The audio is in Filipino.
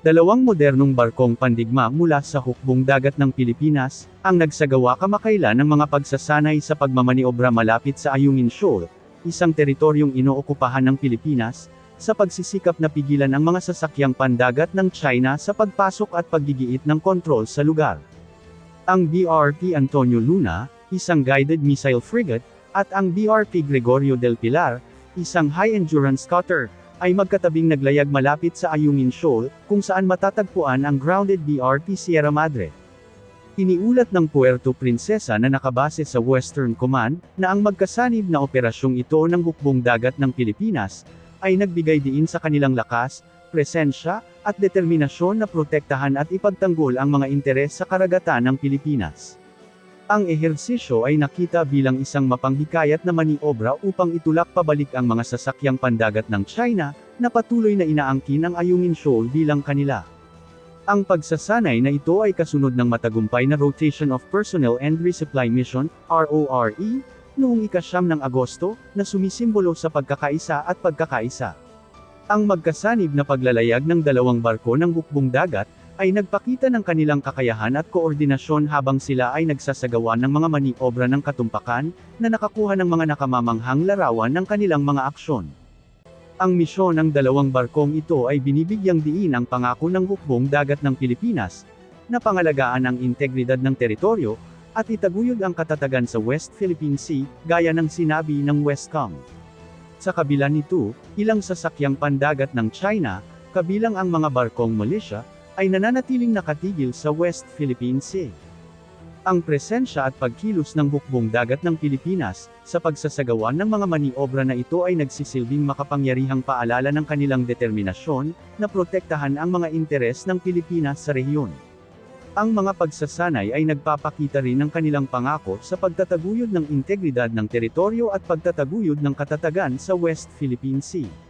Dalawang modernong barkong pandigma mula sa hukbong dagat ng Pilipinas, ang nagsagawa kamakailan ng mga pagsasanay sa pagmamaniobra malapit sa Ayungin Shoal, isang teritoryong inookupahan ng Pilipinas, sa pagsisikap na pigilan ang mga sasakyang pandagat ng China sa pagpasok at paggigiit ng kontrol sa lugar. Ang BRP Antonio Luna, isang guided missile frigate, at ang BRP Gregorio del Pilar, isang high-endurance cutter, ay magkatabing naglayag malapit sa Ayungin Shoal, kung saan matatagpuan ang grounded BRP Sierra Madre. Iniulat ng Puerto Princesa na nakabase sa Western Command, na ang magkasanib na operasyong ito ng hukbong dagat ng Pilipinas, ay nagbigay diin sa kanilang lakas, presensya, at determinasyon na protektahan at ipagtanggol ang mga interes sa karagatan ng Pilipinas. Ang ehersisyo ay nakita bilang isang mapanghikayat na maniobra upang itulak pabalik ang mga sasakyang pandagat ng China, na patuloy na inaangkin ang Ayungin Shoal bilang kanila. Ang pagsasanay na ito ay kasunod ng matagumpay na Rotation of Personnel and Resupply Mission, RORE, noong ikasyam ng Agosto, na sumisimbolo sa pagkakaisa at pagkakaisa. Ang magkasanib na paglalayag ng dalawang barko ng hukbong dagat, ay nagpakita ng kanilang kakayahan at koordinasyon habang sila ay nagsasagawa ng mga maniobra ng katumpakan, na nakakuha ng mga nakamamanghang larawan ng kanilang mga aksyon. Ang misyon ng dalawang barkong ito ay binibigyang diin ang pangako ng hukbong dagat ng Pilipinas, na pangalagaan ang integridad ng teritoryo, at itaguyod ang katatagan sa West Philippine Sea, gaya ng sinabi ng Westcom. Sa kabila nito, ilang sasakyang pandagat ng China, kabilang ang mga barkong militia, ay nananatiling nakatigil sa West Philippine Sea. Ang presensya at pagkilos ng hukbong dagat ng Pilipinas, sa pagsasagawa ng mga maniobra na ito ay nagsisilbing makapangyarihang paalala ng kanilang determinasyon, na protektahan ang mga interes ng Pilipinas sa rehiyon. Ang mga pagsasanay ay nagpapakita rin ng kanilang pangako sa pagtataguyod ng integridad ng teritoryo at pagtataguyod ng katatagan sa West Philippine Sea.